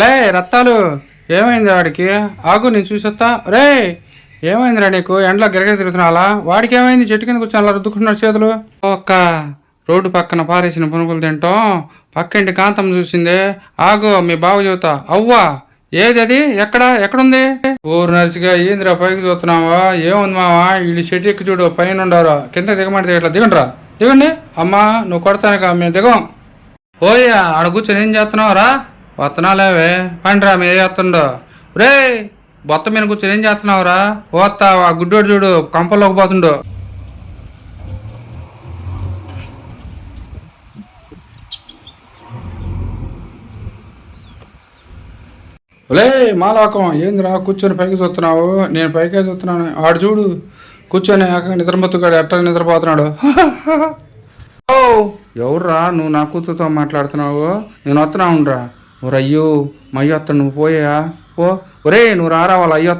లే రత్తాలు ఏమైంది వాడికి? ఆగు నేను చూసొత్తా. రే ఏమైందిరా నీకు? ఎండలో గిరగ తిరుగుతున్నాలా వాడికి ఏమైంది? చెట్టు కింద కూర్చొని అలా రుద్దుకుంటున్నాడు చేతులు. ఒక్క రోడ్డు పక్కన పారేసిన పునుగులు తింటాం. పక్కింటి కాంతం చూసిందే. ఆగు మీ బావ చూతా అవ్వా ఏది అది? ఎక్కడ? ఎక్కడుంది? ఊరు నర్సిగా ఏందిరా పైకి చూస్తున్నావా? ఏముంది మావా? వీళ్ళు చెట్టు ఎక్కి చూడు పైన ఉండారా. కింద దిగమంటే ఇట్లా దిగండిరా. దిగండి. అమ్మా నువ్వు కొడతానుగా మేము దిగం. ఓయ్యా ఆడ కూర్చొని ఏం చేస్తున్నావు రా వత్తనాలేవే? పండిరా మీ ఏ చేస్తుండో రే బొత్త మీద కూర్చొని ఏం చేస్తున్నావురా? పోతా ఆ గుడ్డోడు చూడు కంపల్లోకి పోతుండో. లే మాలాకం ఏందిరా కూర్చొని పైకి చూస్తున్నావు? నేను పైకే చూస్తున్నాను. ఆడు చూడు కూర్చొని నిద్రమత్తుగాడు ఎట్ట నిద్రపోతున్నాడు? ఓ ఎవర్రా నువ్వు నా కూతురుతో మాట్లాడుతున్నావు? నేను వస్తున్నా ఉండరా. ఒరయ్యో అయ్యో నువ్వు పోయా పో. ఒరే నువ్వు రారా వాళ్ళ అయ్య